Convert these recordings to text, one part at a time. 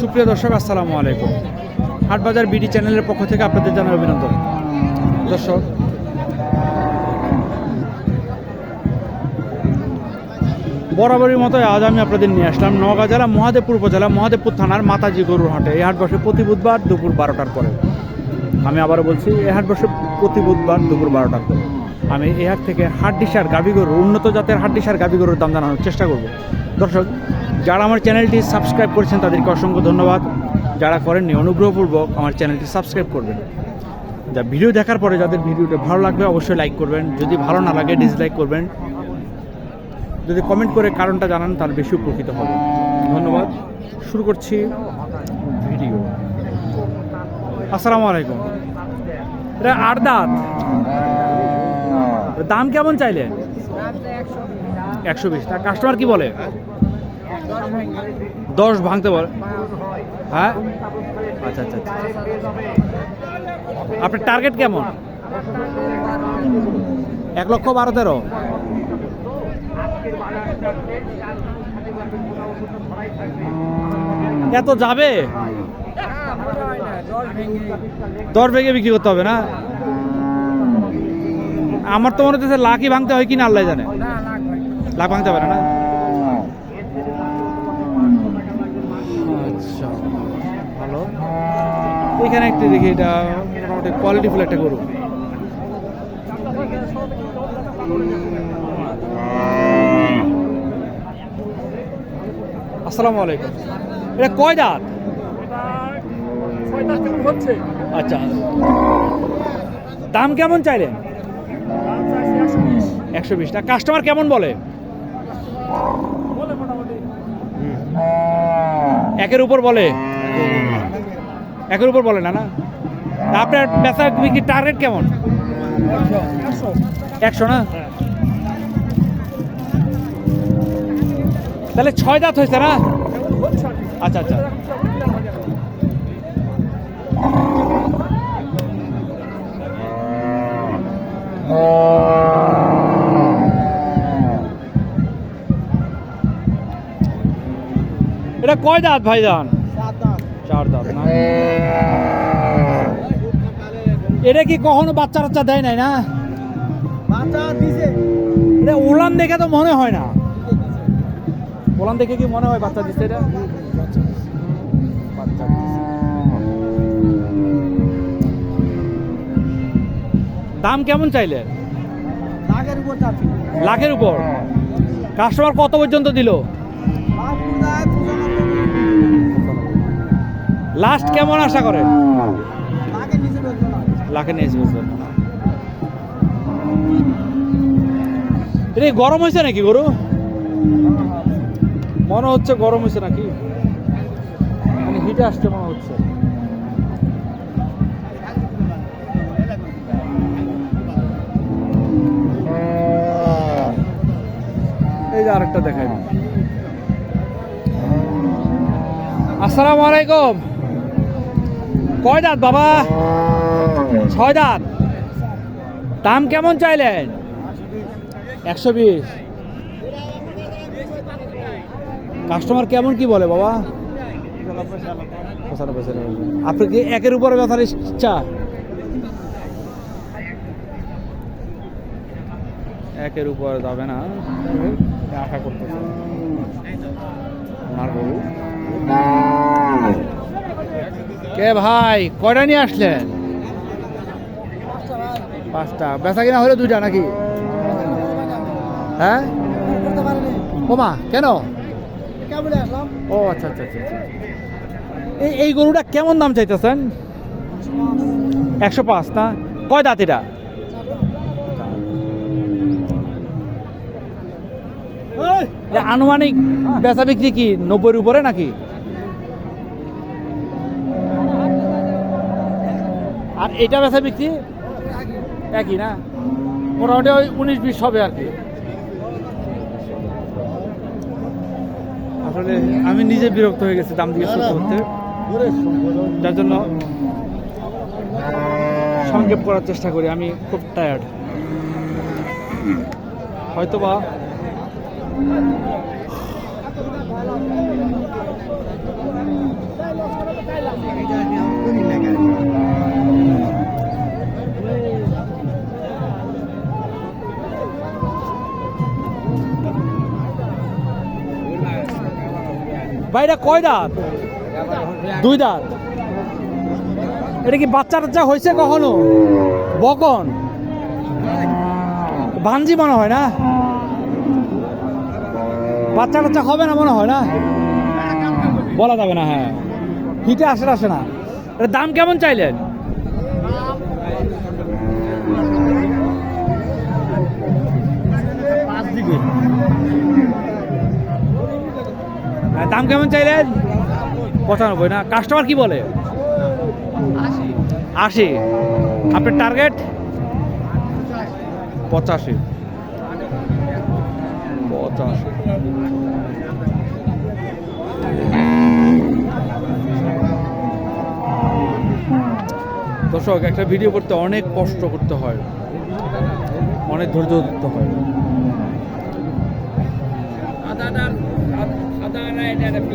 সুপ্রিয় দর্শক, আসসালামু আলাইকুম। হাটবাজার বিডি চ্যানেলের পক্ষ থেকে আপনাদের জানাই অভিনন্দন। দর্শক, বরাবরের মতো আজ আমি আপনাদের নিয়ে আসলাম নওগাঁ জেলা, মহাদেবপুর উপজেলা, মহাদেবপুর থানার মাতাজি গরুর হাটে। এই হাট বসে প্রতি বুধবার দুপুর বারোটার পরে। আমি আবারও বলছি, এই হাট বসে প্রতি বুধবার দুপুর বারোটার পরে। আমি এই হাট থেকে হাড্ডিসার গাভী গরু, উন্নত জাতের হাড্ডিসার গাভী গরুর দাম জানানোর চেষ্টা করব। দর্শক যারা আমার চ্যানেলটি সাবস্ক্রাইব করেছেন তাদেরকে অসংখ্য ধন্যবাদ। যারা করেননি, অনুগ্রহপূর্বক আমার চ্যানেলটি সাবস্ক্রাইব করবেন। যা ভিডিও দেখার পরে যাদের ভিডিওটা ভালো লাগবে, অবশ্যই লাইক করবেন। যদি ভালো না লাগে ডিসলাইক করবেন। যদি কমেন্ট করে কারণটা জানান, তার বেশি উপকৃত হবে। ধন্যবাদ। শুরু করছি ভিডিও। আসসালামু আলাইকুম। এটা দাঁত? দাম কেমন চাইলেন? একশো বিশ। তা কাস্টমার কি বলে? দশ ভাঙতে বলে হ্যাঁ? আচ্ছা আচ্ছা আচ্ছা। আপনার টার্গেট কেমন? এক লক্ষ বারো তেরো। এত যাবে? দর ভেঙে বিক্রি করতে হবে না? আমার তো মনে হচ্ছে লাখই ভাঙতে হয় কিনা, আল্লাহ জানে। লাখ ভাঙতে পারে না আচ্ছা ভালো এখানে একটু দেখি এটা মোটামুটি কোয়ালিটিফুল একটা গরু। আসসালামু আলাইকুম। এটা কয় দাঁত? হচ্ছে আচ্ছা। দাম কেমন চাইলেন? একশো বিশটা কাস্টমার কেমন বলে? একের উপর বলে। একের উপর বলে না না? আপনার বেচা বিক্রি টার্গেট কেমন? একশো না? তাহলে ছয় দাঁত হয়েছে না। আচ্ছা আচ্ছা। এটা কয় দাঁত ভাইজান? চার দাঁত না? এটা কি কখনো বাচ্চা বাচ্চা দেয় নাই না? এটা উলান দেখে তো মনে হয় না। উলান দেখে কি মনে হয় বাচ্চা দিচ্ছে এটা? দাম কেমন চাইলে? লাখের উপর লাখের উপর? কাস্টমার কত পর্যন্ত দিল? লাস্ট কেমন আশা করে। লাখে গরম হয়েছে নাকি গরু? মনে হচ্ছে গরম হয়েছে নাকি? মানে হিটে আসছে মনে হচ্ছে। এই যে আরেকটা দেখাই। আসসালামু আলাইকুম। কয় দাঁত বাবা? ছয় দাঁত। দাম কেমন চাইলেন? একশো বিশ। কাস্টমার কেমন কি বলে বাবা। আপনার কি একের উপরে ব্যথার ইচ্ছা। একের উপর যাবে না। আশা গরু কে ভাই? কয়টা নিয়ে আসলেন? পাঁচটা। বেচা কিনা হলে দুইটা নাকি? হ্যাঁ। ওমা, কেন? ও আচ্ছা আচ্ছা আচ্ছা আচ্ছা। এই এই গরুটা কেমন দাম চাইতেছেন? একশো পাঁচ, না? কয় দাঁত এটা? আনুমানিক বেচা বিক্রি কি নব্বইয়ের উপরে নাকি? আর এটা ব্যথা বিক্রি একই না? মোটামুটি ওই উনিশ বিশ হবে আর কি। আসলে আমি নিজে বিরক্ত হয়ে গেছি দাম দিয়ে করতে। করতে যার জন্য সংক্ষেপ করার চেষ্টা করি আমি খুব টায়ার্ড হয়তোবা ভাই এটা কয় দাঁত? দুই দাঁত। এটা কি বাচ্চা টাচ্চা হয়েছে কখনো? বকন? ভাঞ্জি মনে হয় না? বাচ্চা টাচ্চা হবে না মনে হয় না? বলা যাবে না হ্যাঁ। হিটে আসে আসে না। এটা দাম কেমন চাইলেন? হ্যাঁ, দাম কেমন চাইলেন? পঁচানব্বই, না? কাস্টমার কি বলে? আশি। আপনার টার্গেট পঁচাশি। পঁচাশি। দর্শক, একটা ভিডিও করতে অনেক কষ্ট করতে হয়। অনেক ধৈর্য ধরতে হয়।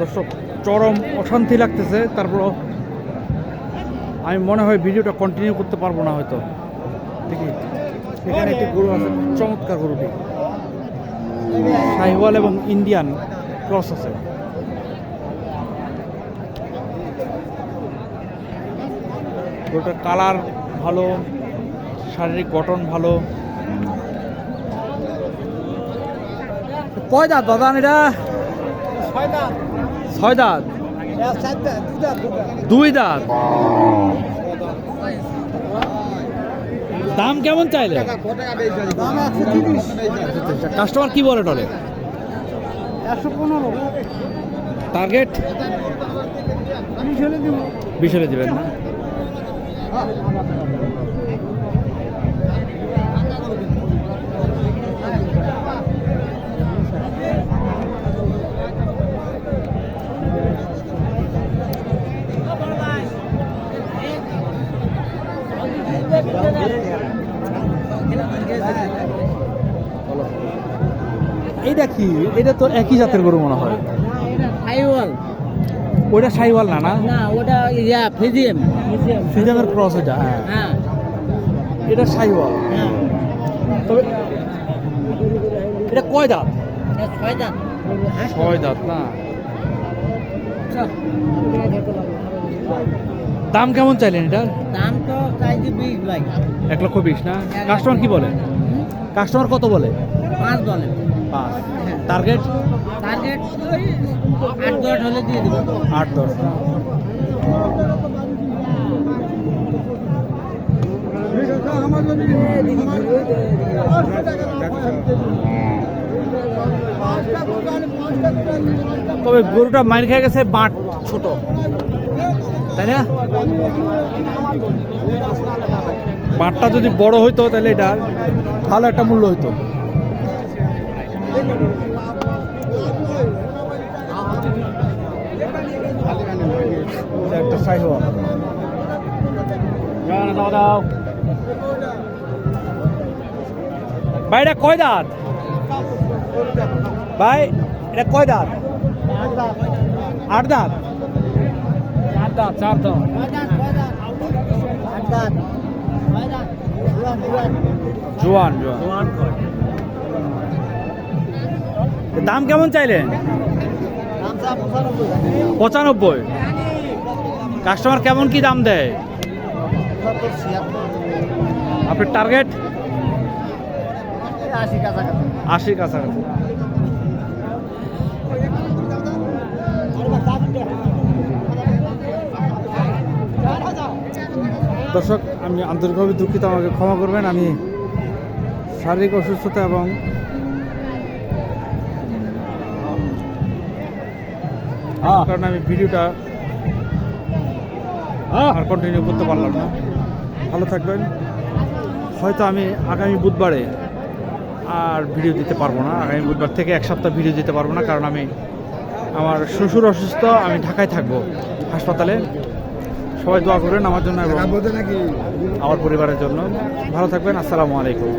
দর্শক, চরম অশান্তি লাগতেছে তারপর আমি মনে হয় ভিডিওটা কন্টিনিউ করতে পারব না হয়তো। দেখি, এখানে একটি গরু আছে, চমৎকার গরুটি। শাহিওয়াল এবং ইন্ডিয়ান ক্রস আছে। গরুটার কালার ভালো শারীরিক গঠন ভালো। কয় দাঁত দাদা এটা? ছয় দাঁত। দুটা দুটা দুই দাঁত? দাম কেমন চাইলে? দাম কাস্টমার কি বলে টলে? টার্গেট? বিশ হলে দেবেন না? এইটা কি? এটা তো একই জাতের গরু মনে হয়। ওইটা সাইওয়াল না না? না ওটা ইয়া ফিজিএম। ফ্রিজামের ক্রস এটা হ্যাঁ। হ্যাঁ। এটা সাইওয়াল। হ্যাঁ। তবে এটা কয় দাঁত? এটা ছয় দাঁত। ছয় দাঁত না? দাম কেমন চাইলেন এটা দাম তো চাইছি বিশ ভাই। এক লক্ষ বিশ না? কাস্টমার কি বলে? কাস্টমার কত বলে? পাঁচ বলে। পাঁচ। টার্গেট টার্গেট আট দশ হলে দিয়ে দিব। আট দশ। তবে গরুটা মার খেয়ে গেছে বাট ছোট। তাই না? বাটটা যদি বড় হইতো তাহলে এটা ভালো একটা মূল্য হইতো। দাও ভাই এটা কয় দাঁত? ভাই এটা কয় দাঁত? আট দাঁত। চার দাঁত চার দাঁত। জোয়ান জোয়ান। দাম কেমন চাইলেন? পঁচানব্বই। কাস্টমার কেমন কি দাম দেয়? আপনার টার্গেট আশি কাছাকাছি। দর্শক আমি আন্তরিকভাবে দুঃখিত আমাকে ক্ষমা করবেন। আমি শারীরিক অসুস্থতা এবং কারণে আমি ভিডিওটা আর কন্টিনিউ করতে পারলাম না। ভালো থাকবেন। হয়তো আমি আগামী বুধবারে আর ভিডিও দিতে পারব না। আগামী বুধবার থেকে এক সপ্তাহ ভিডিও দিতে পারব না কারণ আমি আমার শ্বশুর অসুস্থ আমি ঢাকায় থাকব হাসপাতালে। সবাই দোয়া করবেন আমার জন্য এবং আমার পরিবারের জন্য। ভালো থাকবেন আসসালামু আলাইকুম।